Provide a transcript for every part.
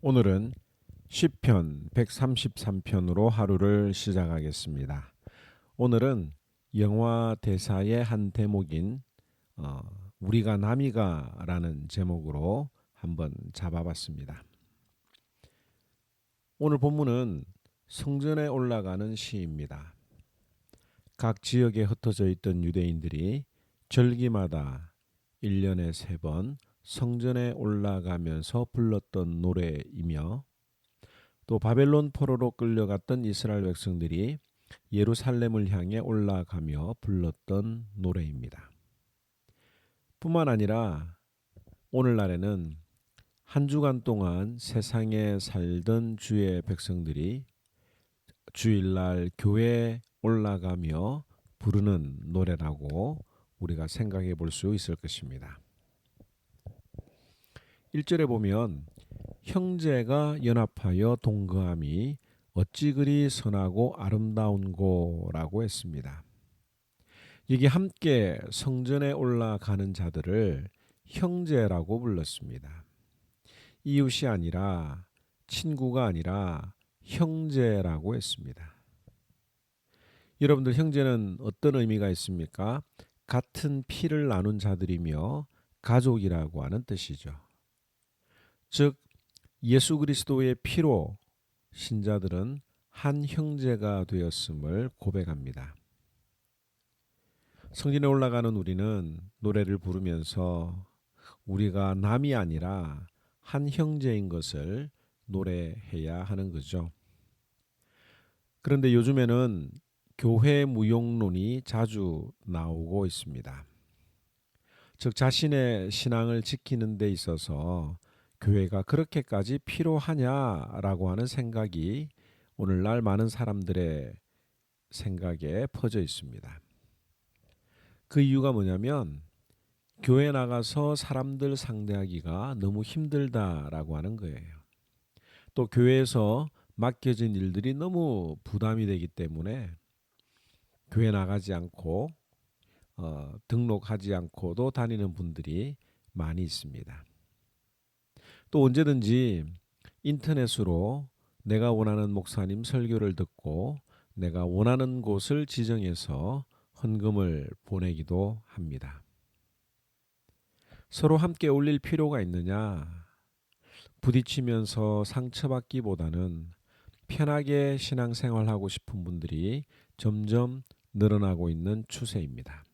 오늘은 시편 133편으로 하루를 시작하겠습니다. 오늘은 영화 대사의 한 대목인 어, 우리가 남이가라는 제목으로 한번 잡아봤습니다. 오늘 본문은 성전에 올라가는 시입니다. 각 지역에 흩어져 있던 유대인들이 절기마다 1년에 세번 성전에 올라가면서 불렀던 노래이며 또 바벨론 포로로 끌려갔던 이스라엘 백성들이 예루살렘을 향해 올라가며 불렀던 노래입니다. 뿐만 아니라 오늘날에는 한 주간 동안 세상에 살던 주의 백성들이 주일날 교회에 올라가며 부르는 노래라고 우리가 생각해 볼 수 있을 것입니다. 1절에 보면 형제가 연합하여 동거함이 어찌 그리 선하고 아름다운고라고 했습니다. 여기 함께 성전에 올라가는 자들을 형제라고 불렀습니다. 이웃이 아니라 친구가 아니라 형제라고 했습니다. 여러분들 형제는 어떤 의미가 있습니까? 같은 피를 나눈 자들이며 가족이라고 하는 뜻이죠. 즉 예수 그리스도의 피로 신자들은 한 형제가 되었음을 고백합니다. 성전에 올라가는 우리는 노래를 부르면서 우리가 남이 아니라 한 형제인 것을 노래해야 하는 거죠. 그런데 요즘에는 교회 무용론이 자주 나오고 있습니다. 즉 자신의 신앙을 지키는 데 있어서 교회가 그렇게까지 필요하냐라고 하는 생각이 오늘날 많은 사람들의 생각에 퍼져 있습니다. 그 이유가 뭐냐면 교회 나가서 사람들 상대하기가 너무 힘들다라고 하는 거예요. 또 교회에서 맡겨진 일들이 너무 부담이 되기 때문에 교회 나가지 않고 어, 등록하지 않고도 다니는 분들이 많이 있습니다. 또 언제든지 인터넷으로 내가 원하는 목사님 설교를 듣고 내가 원하는 곳을 지정해서 헌금을 보내기도 합니다. 서로 함께 올릴 필요가 있느냐? 부딪히면서 상처받기보다는 편하게 신앙생활하고 싶은 분들이 점점 늘어나고 있는 추세입니다.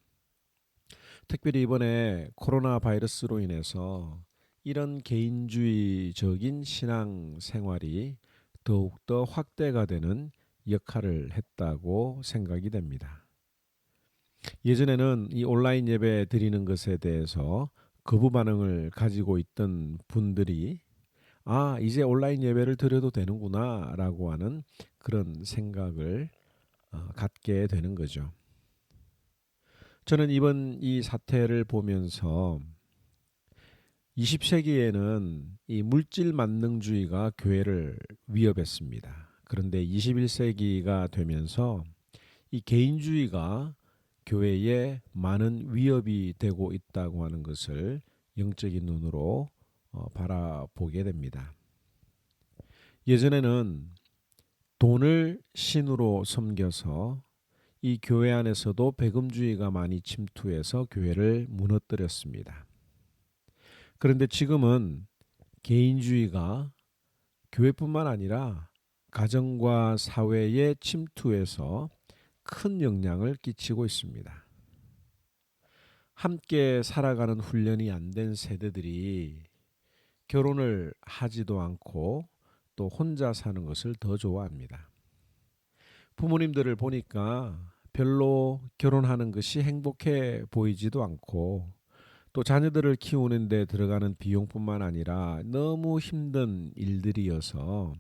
특별히 이번에 코로나 바이러스로 인해서 이런 개인주의적인 신앙 생활이 더욱더 확대가 되는 역할을 했다고 생각이 됩니다. 예전에는 이 온라인 예배 드리는 것에 대해서 거부 반응을 가지고 있던 분들이 아, 이제 온라인 예배를 드려도 되는구나 라고 하는 그런 생각을 어, 갖게 되는 거죠. 저는 이번 이 사태를 보면서 20세기에는 이 물질 만능주의가 교회를 위협했습니다. 그런데 21세기가 되면서 이 개인주의가 교회에 많은 위협이 되고 있다고 하는 것을 영적인 눈으로 어, 바라보게 됩니다. 예전에는 돈을 신으로 섬겨서 이 교회 안에서도 배금주의가 많이 침투해서 교회를 무너뜨렸습니다. 그런데 지금은 개인주의가 교회뿐만 아니라 가정과 사회에 침투해서 큰 영향을 끼치고 있습니다. 함께 살아가는 훈련이 안 된 세대들이 결혼을 하지도 않고 또 혼자 사는 것을 더 좋아합니다. 부모님들을 보니까 별로 결혼하는 것이 행복해 보이지도 않고 또 자녀들을 키우는 데 들어가는 비용뿐만 아니라 너무 힘든 일들이어서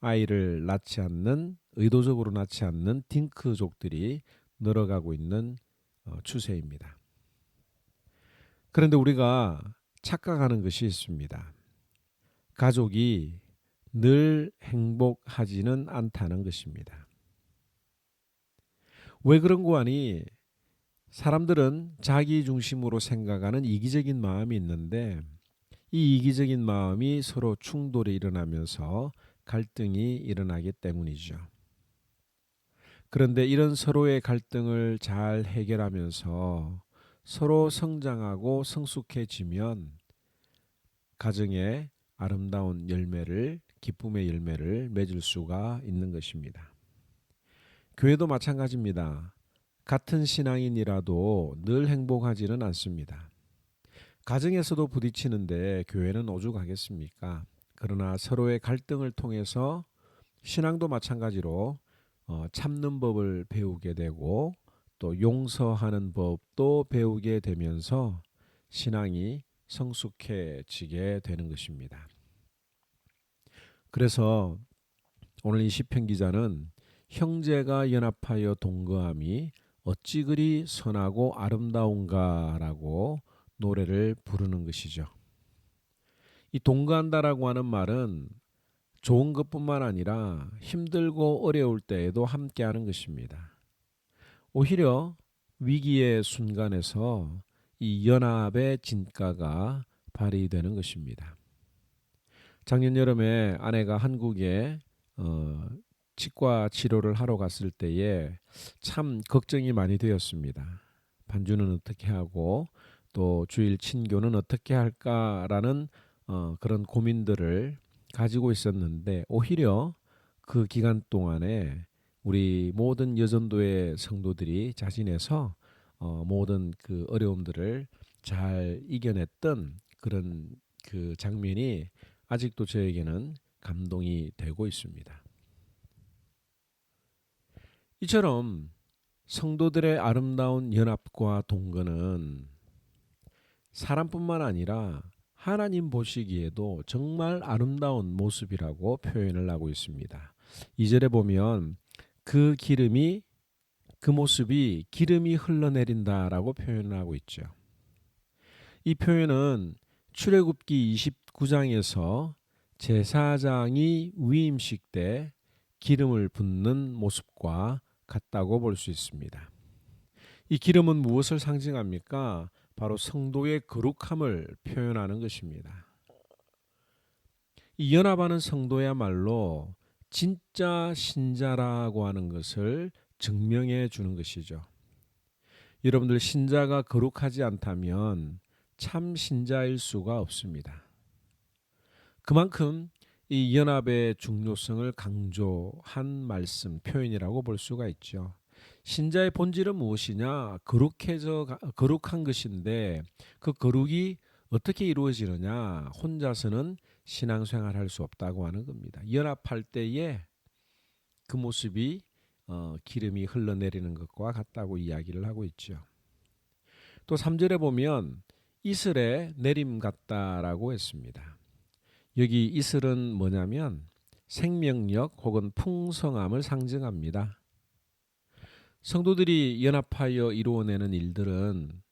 아이를 낳지 않는 의도적으로 낳지 않는 딩크족들이 늘어가고 있는 어, 추세입니다. 그런데 우리가 착각하는 것이 있습니다. 가족이 늘 행복하지는 않다는 것입니다. 왜 그런 거 아니? 사람들은 자기 중심으로 생각하는 이기적인 마음이 있는데 이 이기적인 마음이 서로 충돌이 일어나면서 갈등이 일어나기 때문이죠. 그런데 이런 서로의 갈등을 잘 해결하면서 서로 성장하고 성숙해지면 가정에 아름다운 열매를 기쁨의 열매를 맺을 수가 있는 것입니다. 교회도 마찬가지입니다. 같은 신앙인이라도 늘 행복하지는 않습니다. 가정에서도 부딪히는데 교회는 오죽하겠습니까? 그러나 서로의 갈등을 통해서 신앙도 마찬가지로 어, 참는 법을 배우게 되고 또 용서하는 법도 배우게 되면서 신앙이 성숙해지게 되는 것입니다. 그래서 오늘 이 시편 기자는 형제가 연합하여 동거함이 어찌 그리 선하고 아름다운가라고 노래를 부르는 것이죠. 이 동거한다라고 하는 말은 좋은 것뿐만 아니라 힘들고 어려울 때에도 함께 하는 것입니다. 오히려 위기의 순간에서 이 연합의 진가가 발휘되는 것입니다. 작년 여름에 아내가 한국에 어, 치과 치료를 하러 갔을 때에 참 걱정이 많이 되었습니다. 반주는 어떻게 하고 또 주일 친교는 어떻게 할까라는 어, 그런 고민들을 가지고 있었는데 오히려 그 기간 동안에 우리 모든 여전도의 성도들이 자신해서 어, 모든 그 어려움들을 잘 이겨냈던 그런 그 장면이 아직도 저에게는 감동이 되고 있습니다. 이처럼 성도들의 아름다운 연합과 동거는 사람뿐만 아니라 하나님 보시기에도 정말 아름다운 모습이라고 표현을 하고 있습니다. 2절에 보면 그 기름이 그 모습이 기름이 흘러내린다라고 표현을 하고 있죠. 이 표현은 출애굽기 29장에서 제사장이 위임식 때 기름을 붓는 모습과 같다고 볼 수 있습니다. 이 기름은 무엇을 상징합니까? 바로 성도의 거룩함을 표현하는 것입니다. 이 연합하는 성도야말로 진짜 신자라고 하는 것을 증명해 주는 것이죠. 여러분들 신자가 거룩하지 않다면 참 신자일 수가 없습니다. 그만큼 이 연합의 중요성을 강조한 말씀 표현이라고 볼 수가 있죠. 신자의 본질은 무엇이냐? 거룩해져 거룩한 것인데 그 거룩이 어떻게 이루어지느냐? 혼자서는 신앙생활할 수 없다고 하는 겁니다. 연합할 때에 그 모습이 어, 기름이 흘러내리는 것과 같다고 이야기를 하고 있죠. 또 3절에 보면 이슬의 내림 같다라고 했습니다. 여기 이슬은 뭐냐면 생명력 혹은 풍성함을 상징합니다. 성도들이 연합하여 이루어내는 일들은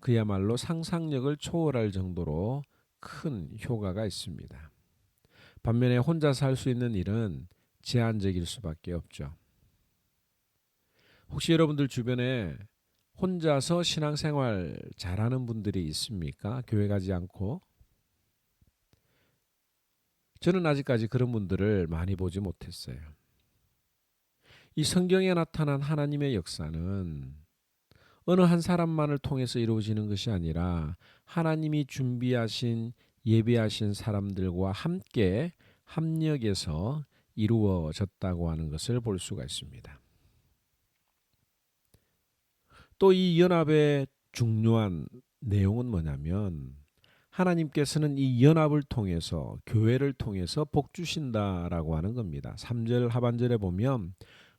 그야말로 상상력을 초월할 정도로 큰 효과가 있습니다. 반면에 혼자서 할 수 있는 일은 제한적일 수밖에 없죠. 혹시 여러분들 주변에 혼자서 신앙생활 잘하는 분들이 있습니까? 교회 가지 않고 저는 아직까지 그런 분들을 많이 보지 못했어요. 이 성경에 나타난 하나님의 역사는 어느 한 사람만을 통해서 이루어지는 것이 아니라 하나님이 준비하신 예비하신 사람들과 함께 합력해서 이루어졌다고 하는 것을 볼 수가 있습니다. 또 이 연합의 중요한 내용은 뭐냐면 하나님께서는 이 연합을 통해서 교회를 통해서 복 주신다라고 하는 겁니다. 3절 하반절에 보면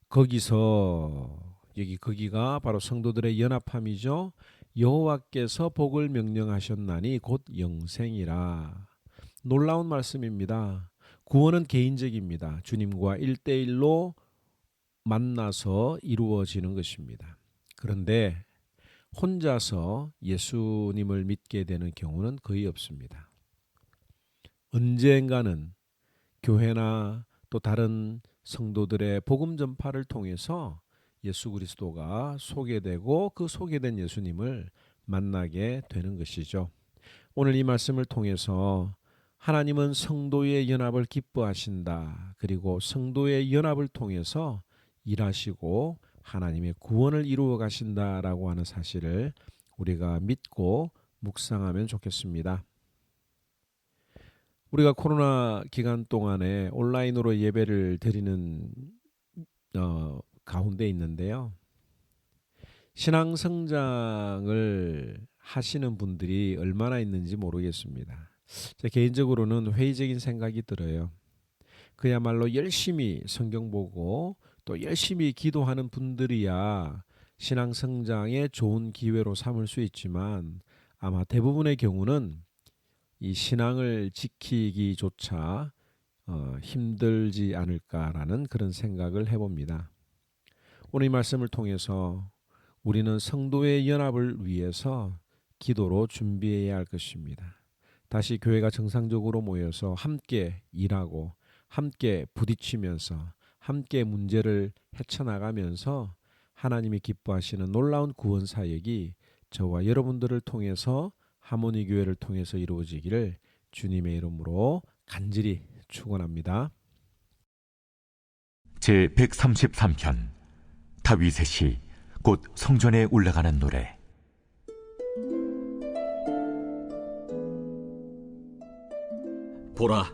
거기서 여기 거기가 바로 성도들의 연합함이죠. 여호와께서 복을 명령하셨나니 곧 영생이라. 놀라운 말씀입니다. 구원은 개인적입니다. 주님과 일대일로 만나서 이루어지는 것입니다. 그런데 혼자서 예수님을 믿게 되는 경우는 거의 없습니다. 언젠가는 교회나 또 다른 성도들의 복음 전파를 통해서 예수 그리스도가 소개되고 그 소개된 예수님을 만나게 되는 것이죠. 오늘 이 말씀을 통해서 하나님은 성도의 연합을 기뻐하신다. 그리고 성도의 연합을 통해서 일하시고 하나님의 구원을 이루어 가신다라고 하는 사실을 우리가 믿고 묵상하면 좋겠습니다. 우리가 코로나 기간 동안에 온라인으로 예배를 드리는 어, 가운데 있는데요. 신앙 성장을 하시는 분들이 얼마나 있는지 모르겠습니다. 제 개인적으로는 회의적인 생각이 들어요. 그야말로 열심히 성경 보고 또 열심히 기도하는 분들이야 신앙 성장의 좋은 기회로 삼을 수 있지만 아마 대부분의 경우는 이 신앙을 지키기조차 어, 힘들지 않을까라는 그런 생각을 해봅니다. 오늘 이 말씀을 통해서 우리는 성도의 연합을 위해서 기도로 준비해야 할 것입니다. 다시 교회가 정상적으로 모여서 함께 일하고 함께 부딪히면서 함께 문제를 헤쳐나가면서 하나님이 기뻐하시는 놀라운 구원 사역이 저와 여러분들을 통해서 하모니 교회를 통해서 이루어지기를 주님의 이름으로 간절히 축원합니다. 제 133편 다윗의 시 곧 성전에 올라가는 노래 보라,